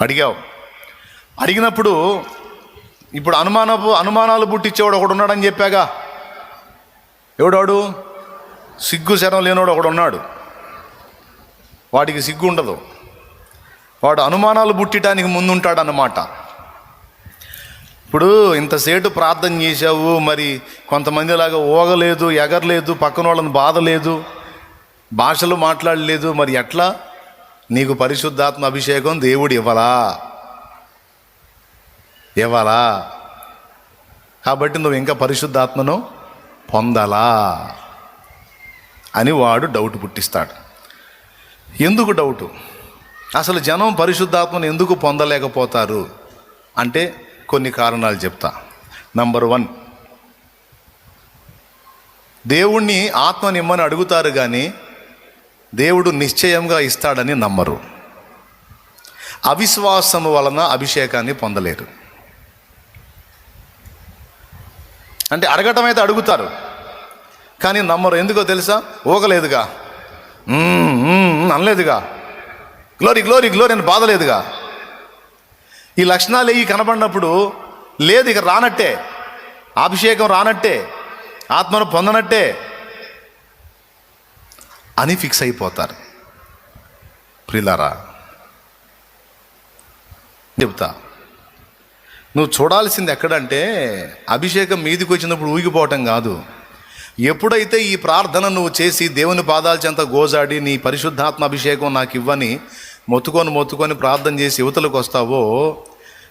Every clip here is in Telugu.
అడిగావు. అడిగినప్పుడు ఇప్పుడు అనుమానపు అనుమానాలు పుట్టించేవాడు ఒకడు ఉన్నాడని చెప్పాగా. ఎవడాడు? సిగ్గు శరం లేనివాడు ఒకడు ఉన్నాడు. వాడికి సిగ్గు ఉండదు. వాడు అనుమానాలు పుట్టడానికి ముందుంటాడన్నమాట. ఇప్పుడు ఇంతసేటు ప్రార్థన చేశావు మరి కొంతమందిలాగా ఓగలేదు ఎగరలేదు పక్కన వాళ్ళని బాధ లేదు భాషలు మాట్లాడలేదు మరి ఎట్లా? నీకు పరిశుద్ధాత్మ అభిషేకం దేవుడు ఇవ్వలా? ఇవ్వలా? కాబట్టి నువ్వు ఇంకా పరిశుద్ధాత్మను పొందాలా? అని వాడు డౌట్ పుట్టిస్తాడు. ఎందుకు డౌటు? అసలు జనం పరిశుద్ధాత్మను ఎందుకు పొందలేకపోతారు? అంటే కొన్ని కారణాలు చెప్తా. నంబర్ వన్ దేవుణ్ణి ఆత్మనిమ్మని అడుగుతారు కానీ దేవుడు నిశ్చయంగా ఇస్తాడని నమ్మరు. అవిశ్వాసము వలన అభిషేకాన్ని పొందలేరు. అంటే అడగటం అయితే అడుగుతారు కానీ నమ్మరు. ఎందుకో తెలుసా? ఊగలేదుగా. అనలేదుగా. గ్లోరీ గ్లోరీ గ్లోరీ అని బాధలేదుగా. ఈ లక్షణాలు ఏవి కనబడినప్పుడు లేదు ఇక రానట్టే. అభిషేకం రానట్టే. ఆత్మను పొందనట్టే. అని ఫిక్స్ అయిపోతారు. ప్రిలారా చెప్తా. నువ్వు చూడాల్సింది ఎక్కడంటే అభిషేకం మీదికి వచ్చినప్పుడు ఊగిపోవటం కాదు. ఎప్పుడైతే ఈ ప్రార్థన నువ్వు చేసి దేవుని పాదాల చెంత గోజాడి నీ పరిశుద్ధాత్మ అభిషేకం నాకు ఇవ్వని మొత్తుకొని మొత్తుకొని ప్రార్థన చేసి యువతలకు వస్తావో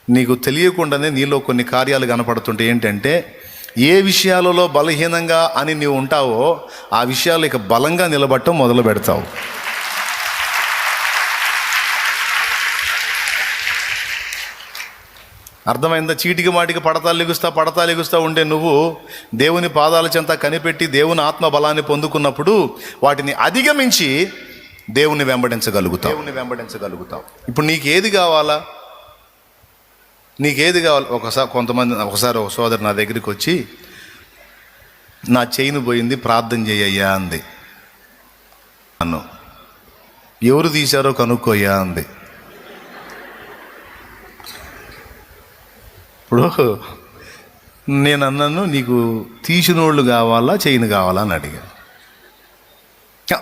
నీకు తెలియకుండానే నీలో కొన్ని కార్యాలు కనపడుతుంటే ఏంటంటే ఏ విషయాలలో బలహీనంగా అని నీవు ఉంటావో ఆ విషయాలు ఇక బలంగా నిలబట్టడం మొదలు పెడతావు. అర్థమైందా? చీటికి మాటికి పడతా లెగుస్తా పడతా లెగుస్తా ఉండే నువ్వు దేవుని పాదాల చెంత కనిపెట్టి దేవుని ఆత్మ బలాన్ని పొందుకున్నప్పుడు వాటిని అధిగమించి దేవుని వెంబడించగలుగుతావు. దేవుని వెంబడించగలుగుతావు. ఇప్పుడు నీకు ఏది కావాలా? నీకేది కావాలి? ఒకసారి కొంతమంది ఒకసారి ఒక సోదరు నా దగ్గరికి వచ్చి నా చైన్ పోయింది ప్రార్థన చేయయ్యా అంది. అన్ను ఎవరు తీశారో కనుక్కోయ్యా అంది. ఇప్పుడు నేను అన్నాను నీకు తీసినోళ్ళు కావాలా చైన్ కావాలా అని అడిగాను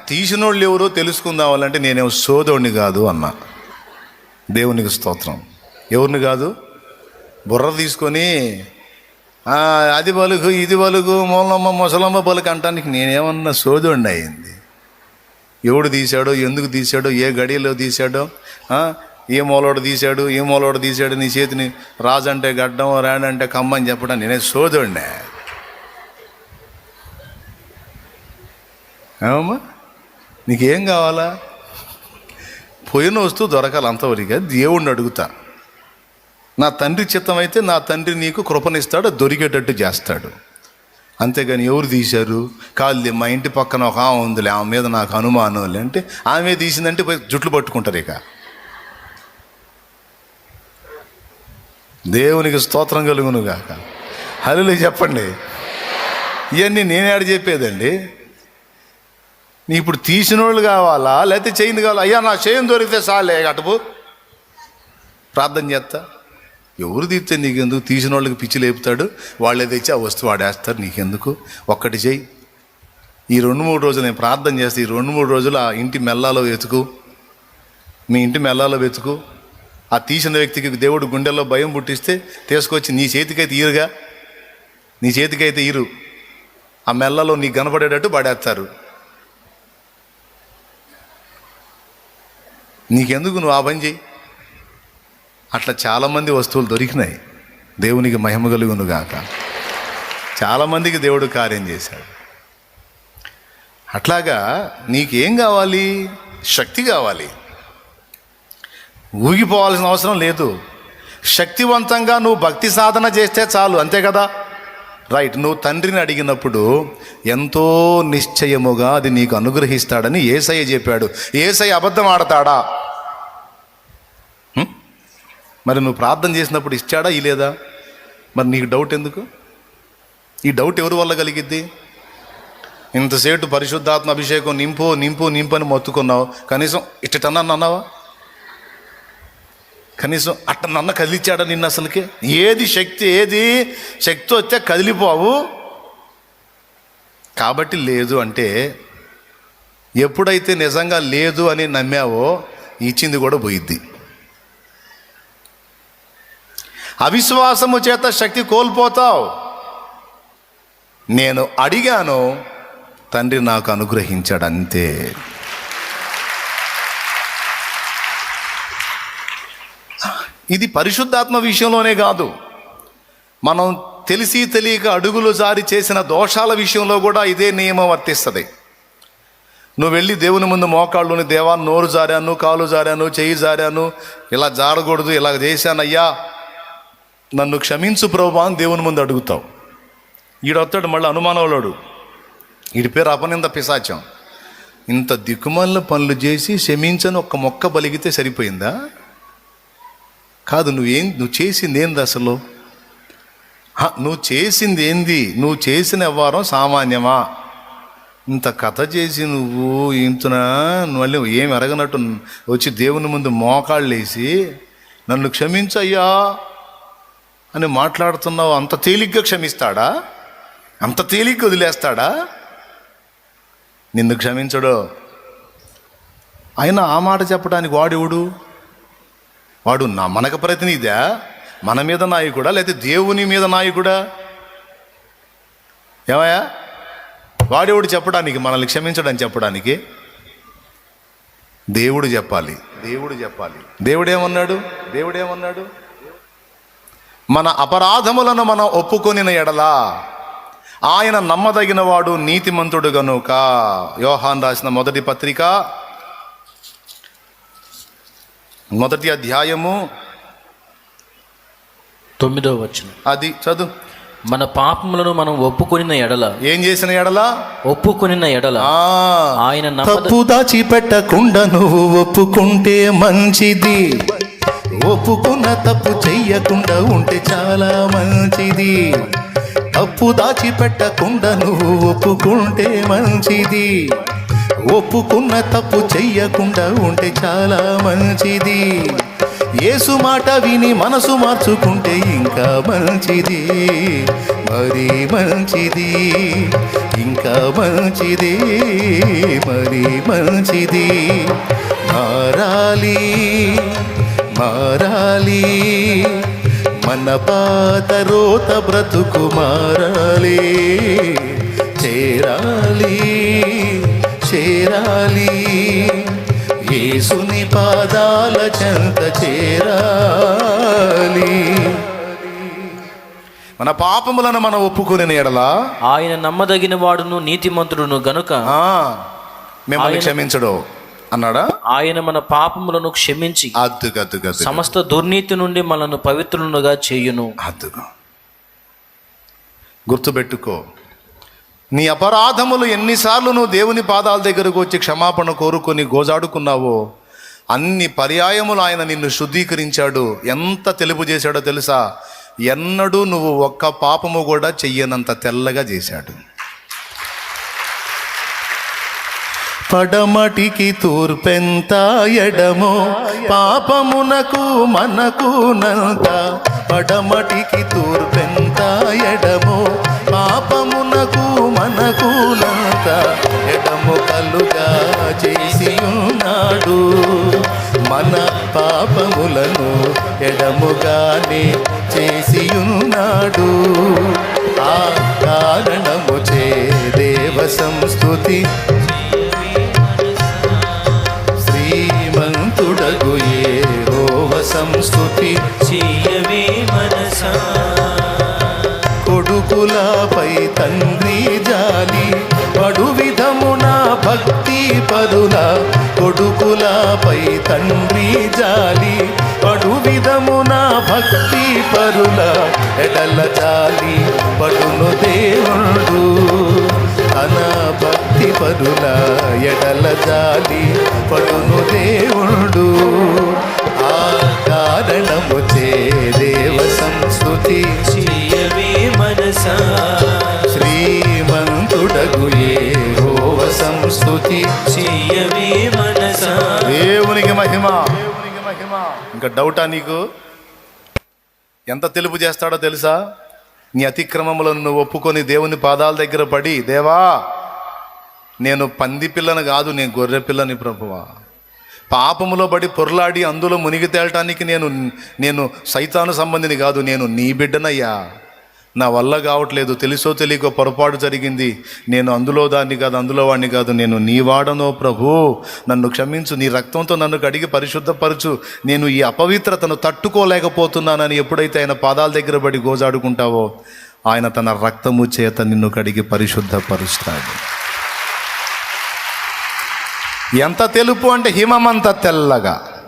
తీసినోళ్ళు ఎవరో తెలుసుకుందావాలంటే నేనేమో సోదరుడిని కాదు అన్నా. దేవునికి స్తోత్రం. ఎవరిని కాదు? బుర్ర తీసుకొని అది పలుకు ఇది పలుకు మూలమ్మ ముసలమ్మ పలుకు అంటానికి నేనేమన్నా సోదోడిని అయింది. ఎవడు తీశాడో ఎందుకు తీశాడో ఏ గడియలో తీశాడో ఏ మూలోడు తీశాడు ఏ మూలోడు తీశాడు నీ చేతిని రాజు అంటే గడ్డం రాణి అంటే కమ్మ అని చెప్పడం నేనే సోదోడినే ఏమమ్మా? నీకేం కావాలా? పోయిన వస్తువు దొరకాలి అంతవరకు దేవుణ్ణి అడుగుతా. నా తండ్రి చిత్తం అయితే నా తండ్రి నీకు కృపనిస్తాడు దొరికేటట్టు చేస్తాడు. అంతేగాని ఎవరు తీశారు? కాళ్ళు మా ఇంటి పక్కన ఒక ఆమె ఉందిలే ఆమె మీద నాకు అనుమానం అంటే ఆమె తీసిందంటే పోయి జుట్లు పట్టుకుంటారు ఇక. దేవునికి స్తోత్రం కలుగునుగాక. హలో చెప్పండి. ఇవన్నీ నేనేడు ఆడ చెప్పేదండి. నీ ఇప్పుడు తీసిన వాళ్ళు కావాలా? లేకపోతే చేయింది కావాలా? అయ్యా నా చేయం దొరికితే చాలే అటుపు. ప్రార్థన చేస్తా. ఎవరు తీస్తే నీకెందుకు? తీసిన వాళ్ళకి పిచ్చి లేపుతాడు. వాళ్ళే తెచ్చి ఆ వస్తువు వాడేస్తారు నీకెందుకు? ఒక్కటి చెయ్యి. ఈ రెండు మూడు రోజులు నేను ప్రార్థన చేస్తే ఈ రెండు మూడు రోజులు ఆ ఇంటి మెల్లాలో వెతుకు. మీ ఇంటి మెల్లాలో వెతుకు. ఆ తీసిన వ్యక్తికి దేవుడు గుండెల్లో భయం పుట్టిస్తే తీసుకొచ్చి నీ చేతికైతే ఈరుగా. నీ చేతికైతే ఈరు. ఆ మెల్లలో నీకు కనపడేటట్టు పడేస్తారు. నీకెందుకు నువ్వు ఆ పని చెయ్యి? అట్లా చాలామంది వస్తువులు దొరికినాయి. దేవునికి మహిమ కలుగును గాక. చాలామందికి దేవుడు కార్యం చేశాడు. అట్లాగా నీకేం కావాలి? శక్తి కావాలి. ఊగిపోవాల్సిన అవసరం లేదు. శక్తివంతంగా నువ్వు భక్తి సాధన చేస్తే చాలు అంతే కదా? రైట్ నువ్వు తండ్రిని అడిగినప్పుడు ఎంతో నిశ్చయముగా అది నీకు అనుగ్రహిస్తాడని ఏసయ్య చెప్పాడు. ఏసయ్య అబద్ధం ఆడతాడా? మరి నువ్వు ప్రార్థన చేసినప్పుడు ఇచ్చాడా ఇలేదా మరి నీకు డౌట్ ఎందుకు? ఈ డౌట్ ఎవరి వల్ల కలిగిద్ది? ఇంతసేపు పరిశుద్ధాత్మ అభిషేకం నింపు నింపు నింపు అని మొత్తుకున్నావు. కనీసం ఇట్టన్నా అన్నావా కనీసం అట్ట నన్న కదిలిచ్చాడా నిన్ను అసలుకి? ఏది శక్తి ఏది శక్తి వస్తే కదిలిపోవు. కాబట్టి లేదు అంటే ఎప్పుడైతే నిజంగా లేదు అని నమ్మావో ఇచ్చింది కూడా పోయిద్ది. అవిశ్వాసము చేత శక్తి కోల్పోతావు. నేను అడిగాను తండ్రి నాకు అనుగ్రహించాడు అంతే ఇది పరిశుద్ధాత్మ విషయంలోనే కాదు. మనం తెలిసి తెలియక అడుగులు జారి చేసిన దోషాల విషయంలో కూడా ఇదే నియమం వర్తిస్తుంది. నువ్వు వెళ్ళి దేవుని ముందు మోకాళ్ళుని దేవా నోరు జారాను కాలు జారాను చెయ్యి జారాను ఇలా జారకూడదు ఇలా చేశానయ్యా నన్ను క్షమించు ప్రభా అని దేవుని ముందు అడుగుతావు. ఈడొస్తాడు మళ్ళీ అనుమానంలోడు వీడి పేరు అపనింద పిశాచం. ఇంత దిక్కుమాల పనులు చేసి క్షమించని ఒక్క మొక్క బలిగితే సరిపోయిందా? కాదు నువ్వేం నువ్వు చేసింది ఏంది అసలు నువ్వు చేసింది ఏంది నువ్వు చేసిన వ్యవహారం సామాన్యమా? ఇంత కథ చేసి నువ్వు ఇంతనా? మళ్ళీ ఏం ఎరగనట్టు వచ్చి దేవుని ముందు మోకాళ్ళేసి నన్ను క్షమించయ్యా? అని మాట్లాడుతున్నావు అంత తేలిగ్గా క్షమిస్తాడా? అంత తేలిగ్గా వదిలేస్తాడా? నిన్ను క్షమించడు. అయినా ఆ మాట చెప్పడానికి వాడెవడు వాడు నా మనకు ప్రతినిధా మన మీద నాయకుడా? లేకపోతే దేవుని మీద నాయకుడా? ఏమయ్యా? వాడేవుడు చెప్పడానికి? మనల్ని క్షమించడం చెప్పడానికి? దేవుడు చెప్పాలి. దేవుడు చెప్పాలి. దేవుడేమన్నాడు? దేవుడేమన్నాడు? మన అపరాధములను మనం ఒప్పుకొనిన ఎడలా ఆయన నమ్మదగిన వాడు నీతిమంతుడు గనుక యోహాన్ రాసిన మొదటి పత్రిక మొదటి అధ్యాయము. తొమ్మిదో వచనం. అది చదువు. మన పాపములను మనం ఒప్పుకొనిన ఎడల. ఏం చేసిన ఎడలా? ఒప్పుకొనిన ఎడల. ఆయన నమ్మద తప్పు దాచిపెట్టకుండా నువ్వు ఒప్పుకుంటే మంచిది. ఒప్పుకున్న తప్పు చెయ్యకుండా ఉంటే చాలా మంచిది. తప్పు దాచిపెట్టకుండా నువ్వు ఒప్పుకుంటే మంచిది. ఒప్పుకున్న తప్పు చెయ్యకుండా ఉంటే చాలా మంచిది. ఏసు మాట విని మనసు మార్చుకుంటే ఇంకా మంచిది. మరి మంచిది ఇంకా మంచిది మరి మంచిది. మారాలి మారాలి. మన పాత రోత బ్రతుకు మారాలి. చేరాలి చేరాలి. యేసుని పాదాల చెంత చేరాలి. మన పాపములను మనం ఒప్పుకునే ఎడలా? ఆయన నమ్మదగిన వాడును నీతిమంతుడును గనుక మిమ్మల్ని క్షమించడు. అన్నాడా? ఆయన మన పాపములను క్షమించి. సమస్త దుర్నీతి నుండి మనల్ని పవిత్రులుగా చేయును. అద్దుగా గుర్తుపెట్టుకో నీ అపరాధములు ఎన్నిసార్లు నువ్వు దేవుని పాదాల దగ్గరకు వచ్చి క్షమాపణ కోరుకొని గోజాడుకున్నావో అన్ని పర్యాయములు ఆయన నిన్ను శుద్ధీకరించాడు. ఎంత తెలుపు చేశాడో తెలుసా? ఎన్నడూ నువ్వు ఒక్క పాపము కూడా చెయ్యనంత తెల్లగా చేశాడు. పడమటికి తూర్పెంత ఎడమో పాపమునకు మనకు నంత. పడమటికి తూర్పెంత ఎడమో పాపమునకు మనకు నంత. ఎడము కలుగా చేసి ఉన్నాడు మన పాపములను ఎడముగానే చేసి ఉన్నాడు ఆ కారణము చే దేవ సంస్కృతి శ్రీమంతుడగు ఏహోవ సంస్కృతి చేయవే మనసా. కొడుకులపై తండ్రి జాలి పడు విధమున భక్తి పరుల కొడుకులపై తండ్రి జాలి పడు విధమున భక్తి పరుల ఎడల జాలి పడును దేవుడు తన పరుల ఎడల జాలి పడును దేవుడు. ఆ కారణము చే దేవ సంస్కృతి మనసా. శ్రీమంతుడగు మనసా దేవునికి మహిమ దేవునికి మహిమ. ఇంకా డౌటా నీకు? ఎంత తెలుపు చేస్తాడో తెలుసా? నీ అతిక్రమములను నువ్వు ఒప్పుకొని దేవుని పాదాల దగ్గర పడి దేవా నేను పంది పిల్లను కాదు నేను గొర్రె పిల్లని ప్రభువా. పాపములో పడి పొర్లాడి అందులో మునిగి తేలటానికి నేను నేను సైతాను సంబంధిని కాదు నేను నీ బిడ్డనయ్యా. నా వల్ల కావట్లేదు తెలుసో తెలియకో పొరపాటు జరిగింది. నేను అందులో దాన్ని కాదు అందులో వాడిని కాదు నేను నీ వాడనో ప్రభు. నన్ను క్షమించు నీ రక్తంతో నన్ను కడిగి పరిశుద్ధపరచు. నేను ఈ అపవిత్రతను తట్టుకోలేకపోతున్నానని ఎప్పుడైతే ఆయన పాదాల దగ్గర పడి గోజాడుకుంటావో ఆయన తన రక్తము చేత నిన్ను కడిగి పరిశుద్ధపరుస్తాడు. ఎంత తెలుపు అంటే హిమమంత తెల్లగా.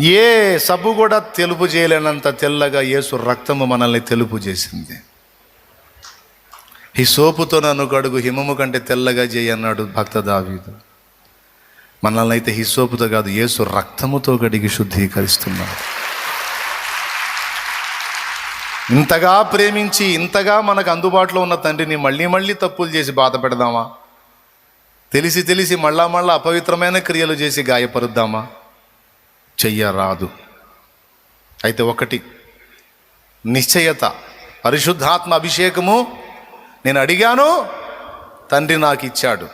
ఏ సబ్బు కూడా తెలుపు చేయలేనంత తెల్లగా యేసు రక్తము మనల్ని తెలుపు చేసింది. ఈ సోపుతో నన్ను కడుగు హిమము కంటే తెల్లగా చేయి అన్నాడు భక్త దావీదు. మనల్ని అయితే హిసోపుతో కాదు యేసు రక్తముతో కడిగి శుద్ధీకరిస్తున్నాడు. ఇంతగా ప్రేమించి ఇంతగా మనకు అందుబాటులో ఉన్న తండ్రిని మళ్ళీ మళ్ళీ తప్పులు చేసి బాధ పెడదామా? తెలిసి తెలిసి మళ్ళా మళ్ళా అపవిత్రమైన క్రియలు చేసి గాయపరుద్దామా? చెయ్యరాదు. అయితే ఒకటి నిశ్చయత పరిశుద్ధాత్మ అభిషేకము నేను అడిగాను తండ్రి నాకు ఇచ్చాడు.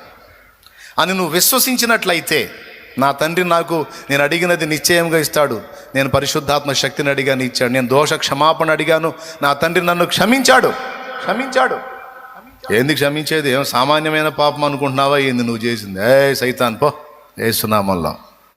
అని నువ్వు విశ్వసించినట్లయితే నా తండ్రి నాకు నేను అడిగినది నిశ్చయంగా ఇస్తాడు. నేను పరిశుద్ధాత్మ శక్తిని అడిగాను ఇచ్చాడు. నేను దోష క్షమాపణ అడిగాను. నా తండ్రి నన్ను క్షమించాడు. క్షమించాడు. ఏంది క్షమించేది? ఏం సామాన్యమైన పాపం అనుకుంటున్నావా? ఏంది నువ్వు చేసింది? ఏ సైతాన్ పో. వేస్తున్నామల్లా